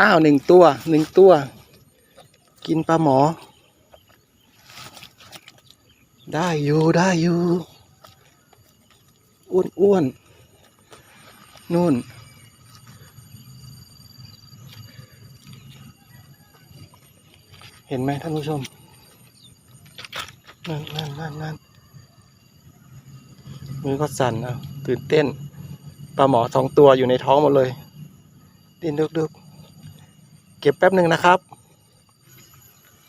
อ้าวหนึ่งตัวหนึ่งตัว กินปลาหมอ ได้อยู่ได้อยู่อ้วนอ้วนนู่น เห็นไหมท่านผู้ชมนั่นนั่นนั่นนั่นมือก็สั่นอะตื่นเต้นปลาหมอสองตัวอยู่ในท้องหมดเลย ดิ้นดึก เก็บแป๊บหนึ่งนะครับ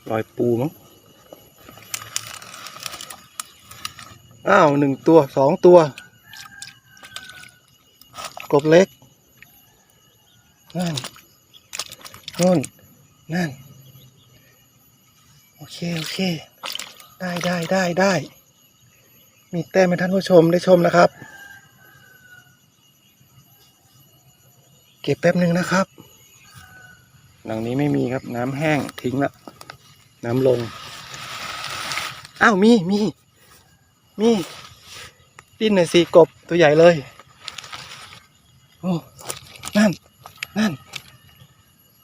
รอยปูมั้งอ้าวหนึ่งตัวสองตัว กบเล็ก นั่นนู่นนั่น โอเค โอเค ได้ได้ได้ได้ มีแต้มให้ท่านผู้ชมได้ชมนะครับ เก็บแป๊บหนึ่งนะครับ หลังนี้ไม่มีครับ น้ำแห้งทิ้งละ น้ำลง อ้าว มี มี มี ดิ้นหน่อยสิกบตัวใหญ่เลย โอ้ นั่น นั่น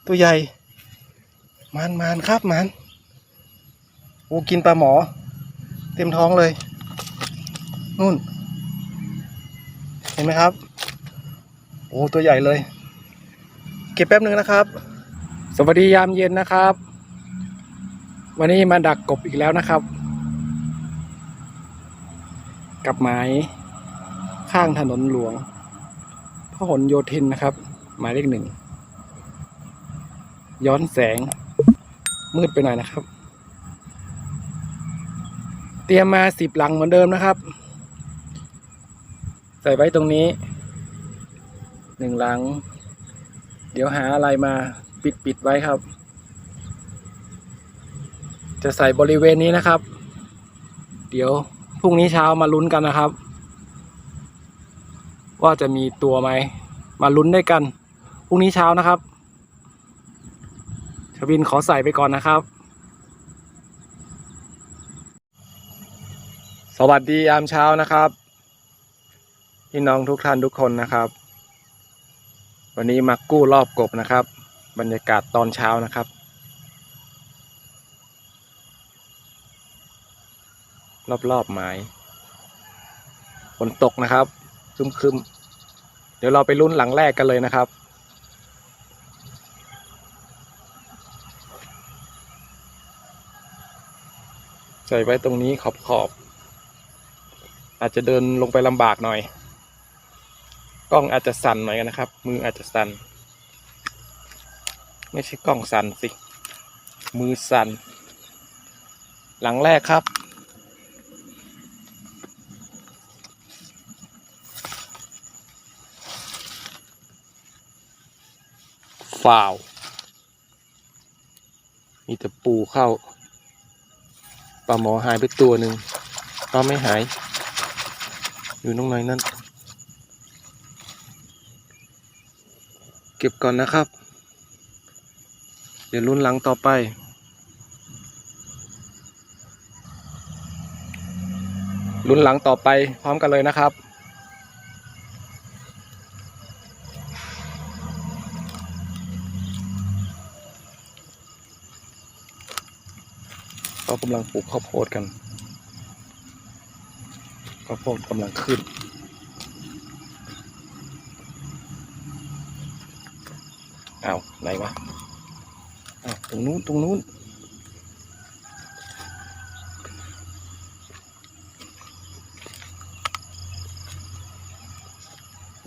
ตัวใหญ่ มันมันครับมันโอ้กินปลาหมอ เต็มท้องเลย นู่น เห็นไหมครับ โอ้ ตัวใหญ่เลย เก็บแป๊บนึงนะครับ สวัสดียามเย็นนะครับ วันนี้มาดักกบอีกแล้วนะครับ กับหมายข้างถนนหลวงพหลโยธินนะครับ หมายเลขหนึ่ง ย้อนแสง มืดไปหน่อยนะครับ เตรียมมาสิบหลังเหมือนเดิมนะครับ ใส่ไว้ตรงนี้หนึ่งหลัง เดี๋ยวหาอะไรมาปิดปิดไว้ครับ จะใส่บริเวณนี้นะครับ เดี๋ยวพรุ่งนี้เช้ามาลุ้นกันนะครับ ว่าจะมีตัวไหม มาลุ้นด้วยกันพรุ่งนี้เช้านะครับชวินขอใส่ไปก่อนนะครับ สวัสดียามเช้านะครับพี่น้องทุกท่านทุกคนนะครับ วันนี้มากู้รอบกบนะครับ บรรยากาศตอนเช้านะครับ รอบๆหมายฝนตกนะครับคึมๆ เดี๋ยวเราไปลุ้นหลังแรกกันเลยนะครับใส่ไว้ตรงนี้ขอบขอบ อาจจะเดินลงไปลำบากหน่อย กล้องอาจจะสั่นหน่อยนะครับ มืออาจจะสั่น ไม่ใช่กล้องสั่นสิ มือสั่น หลังแรกครับฟาว มีแต่ปูเข้า ปลาหมอหายไปตัวหนึ่งปลาไม่หาย อยู่ตรงไหนนั่น เก็บก่อนนะครับ ดี๋ยวรุ่นหลังต่อไปรุ่นหลังต่อไปพร้อมกันเลยนะครับเขากำลังปลูกข้าวโพดกันข้าวโพดกำลังขึ้นอ้าวไหนวะ ตรงนู้นตรงนู้น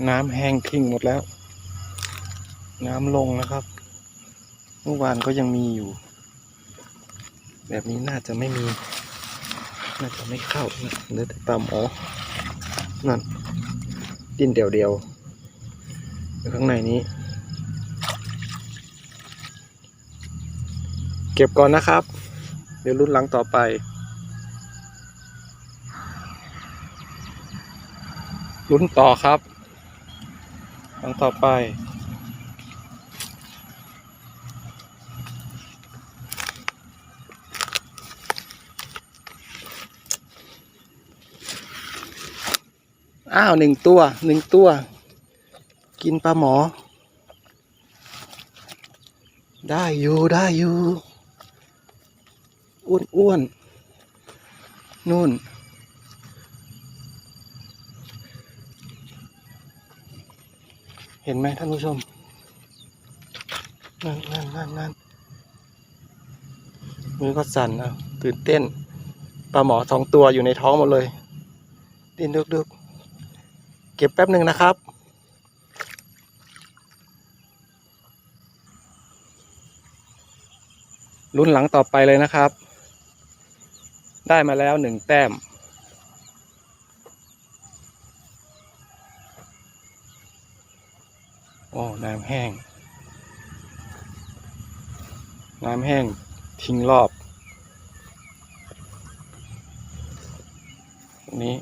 น้ำแห้งทิ้งหมดแล้ว น้ำลงนะครับ เมื่อวานก็ยังมีอยู่ แบบนี้น่าจะไม่มี น่าจะไม่เข้าเหลือแต่ปลาหมอนั่น ดินเดียวเดียวข้างในนี้ เก็บก่อนนะครับ เดี๋ยวรุ่นหลังต่อไป รุ่นต่อครับ หลังต่อไป อ้าวหนึ่งตัวหนึ่งตัว กินปลาหมอ ได้อยู่ได้อยู่ อ้วนอ้วนๆนู่น เห็นไหมท่านผู้ชม นั่นนั่นนั่นนั่นมือก็สั่นอะตื่นเต้น ปลาหมอสองตัวอยู่ในท้องหมดเลยดินดึกๆ เก็บแป๊บหนึ่งนะครับรุ่นหลังต่อไปเลยนะครับ ได้มาแล้วหนึ่งแต้ม โอ้ น้ำแห้ง น้ำแห้งทิ้งรอบ นี้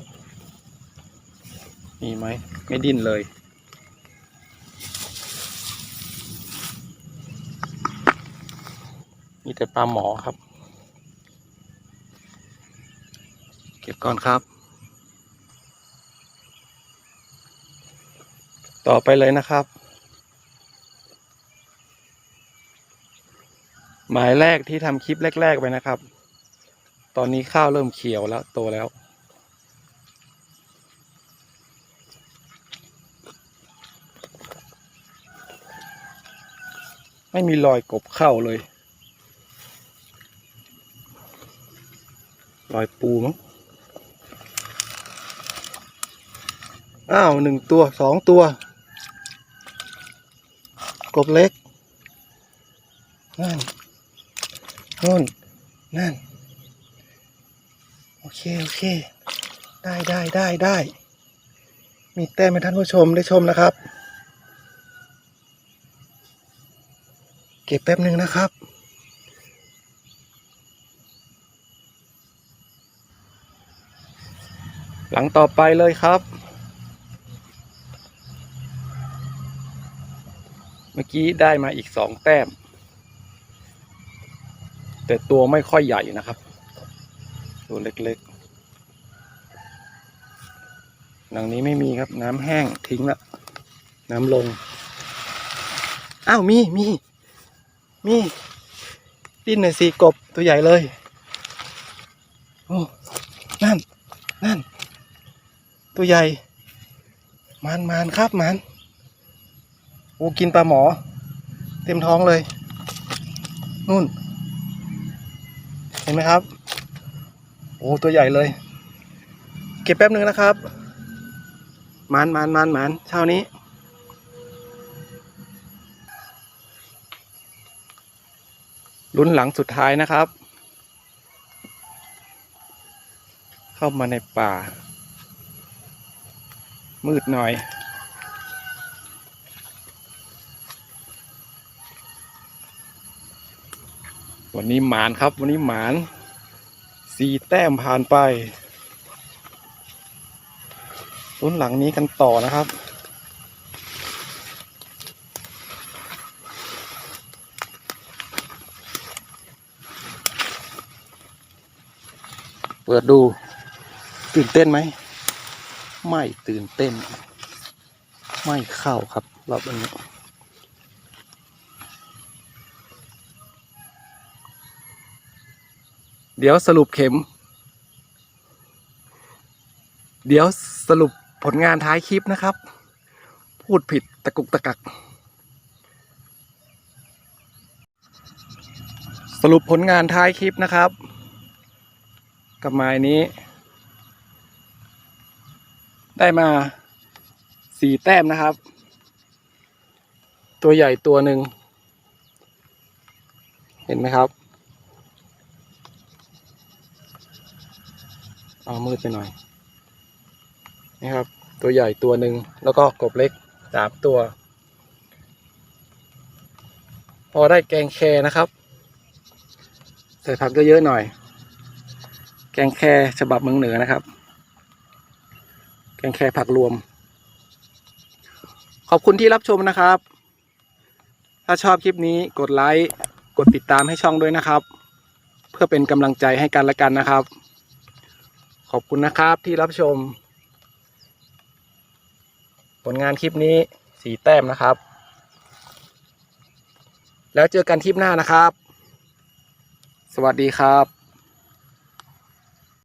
มีไหม ไม่ดิ้นเลยมีแต่ปลาหมอครับ เก็บก่อนครับ ต่อไปเลยนะครับ หมายแรกที่ทำคลิปแรก ๆ ไปนะครับ ตอนนี้ข้าวเริ่มเขียวแล้วโตแล้วไม่มีรอยกบเข้าเลย รอยปูมั้ง อ้าวหนึ่งตัวสองตัว กบเล็ก นั่นนู่นนั่น โอเค โอเค ได้ได้ได้ได้ มีแต้มให้ท่านผู้ชมได้ชมนะครับ เก็บแป๊บหนึ่งนะครับหลังต่อไปเลยครับ มื่อกี้ได้มาอีกสองแต้ม แต่ตัวไม่ค่อยใหญ่นะครับ ตัวเล็กๆหลังนี้ไม่มีครับน้ำแห้งทิ้งละน้ำลง อ้าวมีมีมีดิ้นหน่อยสิกบตัวใหญ่เลยโอ้นั่นนั่น ตัวใหญ่ มันมันครับมัน โอ้กินปลาหมอ เต็มท้องเลย นู่น เห็นไหมครับ โอ้ตัวใหญ่เลย เก็บแป๊บหนึ่งนะครับมันมันมันมันเช้านี้ลุ้นหลังสุดท้ายนะครับ เข้ามาในป่า มืดหน่อย วันนี้หมานครับ วันนี้หมานสี่แต้มผ่านไปลุ้นหลังนี้กันต่อนะครับ เปิดดูตื่นเต้นไหม ไม่ตื่นเต้น ไม่เข้าครับรอบนี้ เดี๋ยวสรุปเข็ม เดี๋ยวสรุปผลงานท้ายคลิปนะครับ พูดผิดตะกุกตะกัก สรุปผลงานท้ายคลิปนะครับ กับไม้นี้ ได้มาสี่แต้มนะครับ ตัวใหญ่ตัวหนึ่ง เห็นไหมครับ เอามืดไปหน่อยนี่ครับ ตัวใหญ่ตัวหนึ่งแล้วก็กบเล็กสามตัว พอได้แกงแคนะครับใส่ผักเยอะๆหน่อย แกงแคฉบับเมืองเหนือนะครับ แกงแคผักรวม ขอบคุณที่รับชมนะครับ ถ้าชอบคลิปนี้กดไลค์กดติดตามให้ช่องด้วยนะครับ เพื่อเป็นกำลังใจให้กันและกันนะครับ ขอบคุณนะครับที่รับชม ผลงานคลิปนี้สีแต้มนะครับ แล้วเจอกันคลิปหน้านะครับ สวัสดีครับ